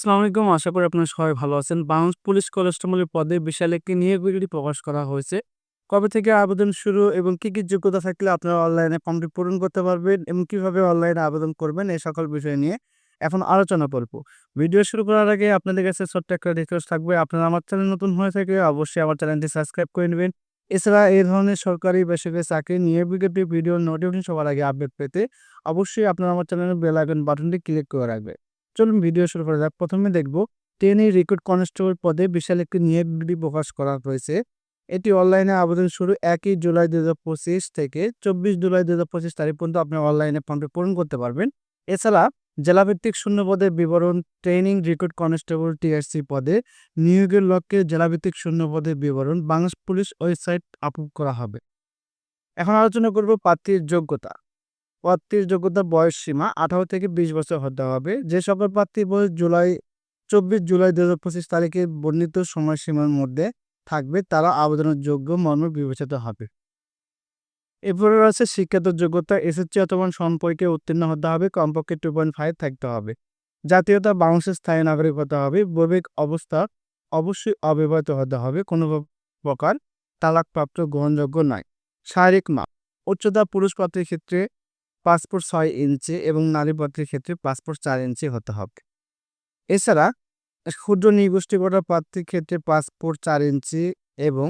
আসসালামু আলাইকুম। আশা করি আপনারা সবাই ভালো আছেন। বাংলাদেশ পুলিশ কনস্টেবলের পদে বিশাল একটি নিয়োগ বিজ্ঞপ্তি প্রকাশ করা হয়েছে। কবে থেকে আবেদন শুরু এবং কি, কি যোগ্যতা থাকলে আপনারা অনলাইনে ফর্মটি পূরণ করতে পারবেন এবং কীভাবে অনলাইনে আবেদন করবেন এই সকল বিষয় নিয়ে এখন আলোচনা করব। ভিডিও শুরু করার আগে আপনাদের কাছে ছোট্ট একটা রিকোয়েস্ট থাকবে। আপনারা আমার চ্যানেল নতুন হয়ে থাকলে অবশ্যই আমার চ্যানেলটি সাবস্ক্রাইব করে নেবেন। এছাড়া এই ধরনের সরকারি বেসরকারি চাকরি নিয়োগ বিজ্ঞপ্তি ভিডিও নোটিফিকেশন সবার আগে আপডেট পেতে অবশ্যই আপনারা আমার চ্যানেলের বেল আইকন বাটনটি ক্লিক করে রাখবেন। চলুন ভিডিও শুরু করা যাক। প্রথমে দেখব, ট্রেনি রিক্রুট কনস্টেবল পদে বিশাল একটি নিয়োগ বিজ্ঞপ্তি প্রকাশ করা হয়েছে। এটি অনলাইনে আবেদন শুরু একই জুলাই ২০২৫ থেকে ২৪ জুলাই ২০২৫ তারিখ পর্যন্ত আপনি অনলাইনে ফর্মটি পূরণ করতে পারবেন। এছাড়া, জেলাভিত্তিক শূন্য পদের বিবরণ ট্রেনিং রিক্রুট কনস্টেবল টিআরসি পদে নিয়োগের লক্ষ্যে জেলাভিত্তিক শূন্য পদের বিবরণ বাংলাদেশ পুলিশ ওয়েবসাইট আপলোড করা হবে। এখন আলোচনা করব প্রার্থীর যোগ্যতা। প্রার্থীর যোগ্যতা বয়স সীমা ১৮ থেকে ২০ বছর হতে হবে। যে সকল প্রার্থীর বয়স জুলাই ২৪ জুলাই ২০২৫ তারিখে বর্ণিত সময়সীমার মধ্যে থাকবে, তারা আবেদনের যোগ্য মর্মে বিবেচিত হবে। এরপরে রয়েছে শিক্ষাগত যোগ্যতা, এসএসসি অথবা সমপরীক্ষায় উত্তীর্ণ হতে হবে, কমপক্ষে 2.5 থাকতে হবে। জাতীয়তা, বাংলাদেশের স্থায়ী নাগরিক হতে হবে। বৈবাহিক অবস্থা অবশ্যই অবিবাহিত হতে হবে। কোনো প্রকার তালাকপ্রাপ্ত গ্রহণযোগ্য নয়। শারীরিক মাপ, উচ্চতা পুরুষ প্রার্থীর ক্ষেত্রে পাসপোর্ট ছয় ইঞ্চি এবং নারী প্রার্থীর ক্ষেত্রে পাসপোর্ট চার ইঞ্চি হতে হবে। এছাড়া, ক্ষুদ্র নৃগোষ্ঠী কোটার প্রার্থীর ক্ষেত্রে পাসপোর্ট চার ইঞ্চি এবং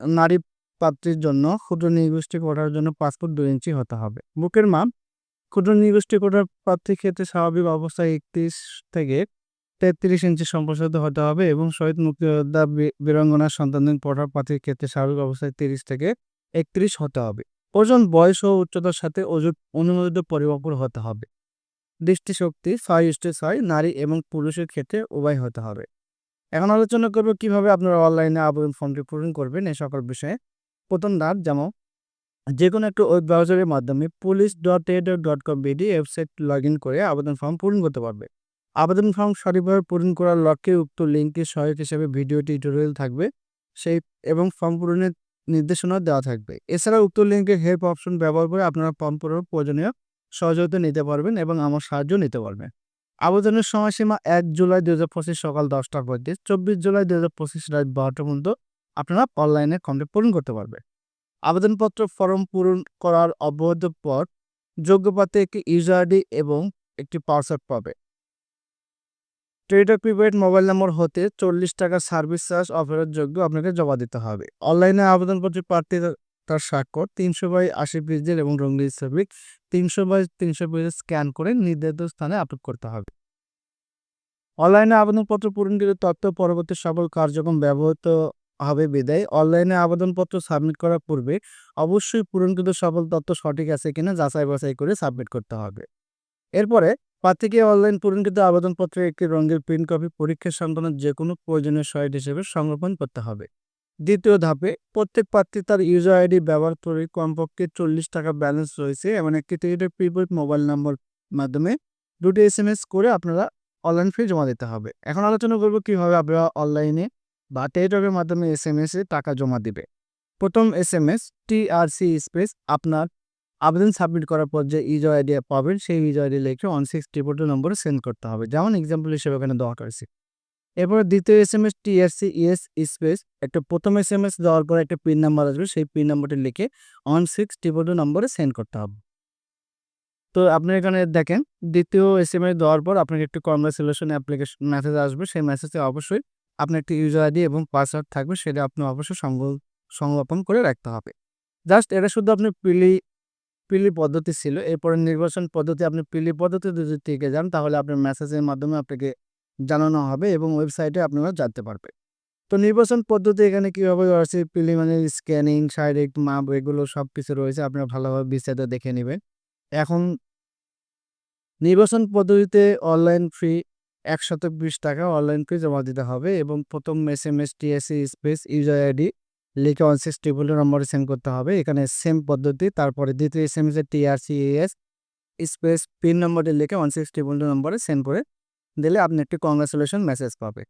নারী প্রার্থীর জন্য ক্ষুদ্র নৃগোষ্ঠী কোটার জন্য পাসপোর্ট ২ ইঞ্চি হতে হবে। বুকের মাপ, ক্ষুদ্র নৃগোষ্ঠী কোটার প্রার্থীর ক্ষেত্রে স্বাভাবিক অবস্থায় ৩১ থেকে ৩৩ ইঞ্চি সম্প্রসারিত হতে হবে এবং শহীদ মুক্তিযোদ্ধা বীরাঙ্গনা সন্তানহীন কোটার প্রার্থীর ক্ষেত্রে স্বাভাবিক অবস্থায় ৩০ থেকে ৩১ হতে হবে। ওজন, বয়স ও উচ্চতার সাথে ওজন অনুমোদিত পরিমাপের হতে হবে। দৃষ্টিশক্তি ৬:৬ নারী এবং পুরুষের ক্ষেত্রে উভয় হতে হবে। এখন আলোচনা করব কীভাবে আপনারা অনলাইনে আবেদন ফর্মটি পূরণ করবেন এই সকল বিষয়ে। প্রথম ধাপ যেমন, যেকোনো একটা ওয়েব ব্রাউজারের মাধ্যমে police dot A dot com BD website log in করে আবেদন ফর্ম পূরণ করতে পারবে। আবেদন ফর্ম সঠিকভাবে পূরণ করার লক্ষ্যে উক্ত লিঙ্কে সহায়ক হিসেবে ভিডিও টিউটোরিয়াল থাকবে সেই, এবং ফর্ম পূরণের নির্দেশনা দেওয়া থাকবে। এছাড়া উক্ত লিঙ্কের হেল্প অপশন ব্যবহার করে আপনারা ফর্ম পূরণের প্রয়োজনীয় সহযোগিতা নিতে পারবেন এবং আমার সাহায্য নিতে পারবেন। আবেদনের সময়সীমা এক জুলাই ২০২৫ সকাল ১০টার মধ্যে ২৪ জুলাই ২০২৫ রাত ১২টা পর্যন্ত আপনারা অনলাইনে ফর্মটি পূরণ করতে পারবেন। আবেদনপত্র ফর্ম পূরণ করার অব্যাহত পর যোগ্য প্রার্থী একটি ইউজার আইডি এবং একটি পাসওয়ার্ড পাবে। ট্রেডার প্রিপেড মোবাইল নম্বর হতে চল্লিশ টাকা সার্ভিস চার্জ অফারের যোগ্য আপনাকে জমা দিতে হবে। অনলাইনে আবেদনপত্রে প্রার্থী তার স্বাক্ষর তিনশো বাই আশি পেজের এবং রঙিন ছবি তিনশো বাই তিনশো পেজের স্ক্যান করে নির্ধারিত স্থানে আপলোড করতে হবে। অনলাইনে আবেদনপত্র পূরণকৃত তথ্য পরবর্তী সকল কার্যক্রম ব্যবহৃত হবে বিদায় অনলাইনে আবেদনপত্র সাবমিট করার পূর্বে অবশ্যই পূরণকৃত সকল তথ্য সঠিক আছে কিনা যাচাই বাছাই করে সাবমিট করতে হবে। এরপরে প্রার্থীকে অনলাইন পূরণকৃত আবেদনপত্রে একটি রঙের প্রিন্ট কপি পরীক্ষা সংক্রান্ত যে কোনো প্রয়োজনীয় সহায়তা হিসেবে সংরক্ষণ করতে হবে। দ্বিতীয় ধাপে, প্রত্যেক প্রার্থী তার ইউজার আইডি ব্যবহার করে কমপক্ষে চল্লিশ টাকা ব্যালেন্স রয়েছে, এমন একটি টেলিটক প্রিপেড মোবাইল নম্বর মাধ্যমে দুটি এস এম এস করে আপনারা অনলাইন ফি জমা দিতে হবে এখন আলোচনা করব কীভাবে আপনারা অনলাইনে বা টেলিটকের মাধ্যমে এস এম এসে টাকা জমা দিবে প্রথম S M S TRC space আপনার আবেদন সাবমিট করার পর যে ইউজার আইডি পাবেন, সেই ইউজার আইডি লিখে ওয়ান সিক্স ট্রিপল টু নম্বরে সেন্ড করতে হবে। যেমন এক্সাম্পল হিসেবে এখানে দেওয়া করেছি এরপর দ্বিতীয় S M S TRC ES space একটা প্রথম এস এম এস দেওয়ার পর একটা পিন নাম্বার আসবে, সেই পিন নাম্বারটি লিখে ওয়ান সিক্স ট্রিপল নম্বরে সেন্ড করতে হবে। তো আপনি এখানে দেখেন, দ্বিতীয় এস এম এস দেওয়ার পর আপনাকে একটি কংগ্রেচুলেশন অ্যাপ্লিকেশন মেসেজ আসবে। সেই মেসেজে অবশ্যই আপনার একটি ইউজার আইডি এবং পাসওয়ার্ড থাকবে, সেটা আপনি অবশ্যই সংরক্ষণ করে রাখতে হবে। জাস্ট এটা শুধু আপনি পিলি পিলি পদ্ধতি ছিল। এরপরে নির্বাচন পদ্ধতি, আপনি পিলি পদ্ধতি যদি টিকে যান, তাহলে আপনার মেসেজের মাধ্যমে আপনাকে জানানো হবে এবং ওয়েবসাইটে আপনারা জানতে পারবেন তো নির্বাচন পদ্ধতি এখানে কীভাবে রয়েছে প্রিলিমিনারি স্ক্যানিং শারীরিক মাপ এগুলো সব কিছু রয়েছে, আপনারা ভালোভাবে বিস্তারিত দেখে নেবেন। এখন নির্বাচন পদ্ধতিতে অনলাইন ফি একশত বিশ টাকা অনলাইন ফি জমা দিতে হবে এবং প্রথম S M S TSC space user ID লিখে ওয়ান সিক্স ট্রিপল নম্বরে সেন্ড করতে হবে। এখানে সেম পদ্ধতি, তারপরে দ্বিতীয় এস এম এস এর টিআরসি এস স্পেস পিন নম্বরটি লিখে ওয়ান সিক্স ট্রিপল নম্বরে সেন্ড করে দিলে আপনি একটি কংগ্রাচুলেশন মেসেজ পাবে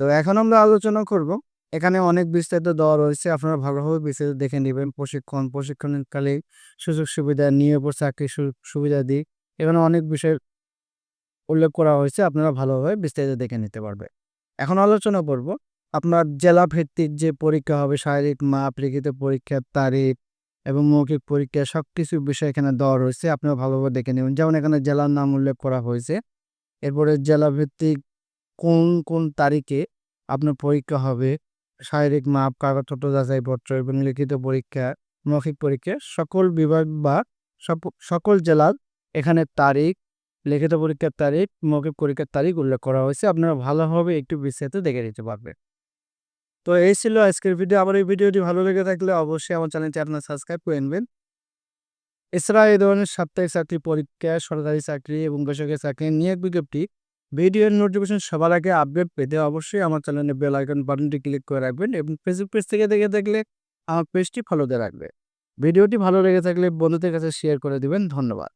তো এখন আমরা আলোচনা করব। এখানে অনেক বিস্তারিত দেওয়া রয়েছে, আপনারা ভালোভাবে বিস্তারিত দেখে নেবেন। প্রশিক্ষণ, প্রশিক্ষণকালে সুযোগ সুবিধা নিয়োগ চাকরি সুবিধা দিই এখানে অনেক বিষয় উল্লেখ করা হয়েছে, আপনারা ভালোভাবে বিস্তারিত দেখে নিতে পারবে এখন আলোচনা করব। আপনার জেলা ভিত্তিক যে পরীক্ষা হবে, শারীরিক মাপ, লিখিত পরীক্ষার তারিখ এবং মৌখিক পরীক্ষা সব কিছু বিষয় এখানে দেওয়া রয়েছে। আপনারা ভালোভাবে দেখে নেবেন। যেমন এখানে জেলার নাম উল্লেখ করা হয়েছে। এরপরে জেলা ভিত্তিক কোন কোন তারিখে আপনার পরীক্ষা হবে? শারীরিক মাপ, কাগজপত্র যাচাইপত্র এবং লিখিত পরীক্ষা, মৌখিক পরীক্ষা, সকল বিভাগ বা সকল জেলার এখানে তারিখ, লিখিত পরীক্ষার তারিখ, মৌখিক পরীক্ষার তারিখ উল্লেখ করা হয়েছে। আপনারা ভালোভাবে একটু বিস্তারিত দেখে নিতে পারবেন। তো এই ছিল আজকের ভিডিও। আমার এই ভিডিওটি ভালো লেগে থাকলে অবশ্যই আমার চ্যানেলটি আপনার সাবস্ক্রাইব করে নেবেন। এছাড়া এই ধরনের সাপ্তাহিক চাকরি পরীক্ষা, সরকারি চাকরি এবং বেসরকারি চাকরি নিয়ে বিজ্ঞপ্তি। ভিডিওর নোটিফিকেশন সবার আগে আপডেট পেতে অবশ্যই আমার চ্যানেলে বেল আইকন বাটনটি ক্লিক করে রাখবেন এবং ফেসবুক পেজ থেকে দেখে দেখলে আমার পেজটি ফলোতে রাখবে ভিডিওটি ভালো লেগে থাকলে বন্ধুদের কাছে শেয়ার করে দিবেন। ধন্যবাদ।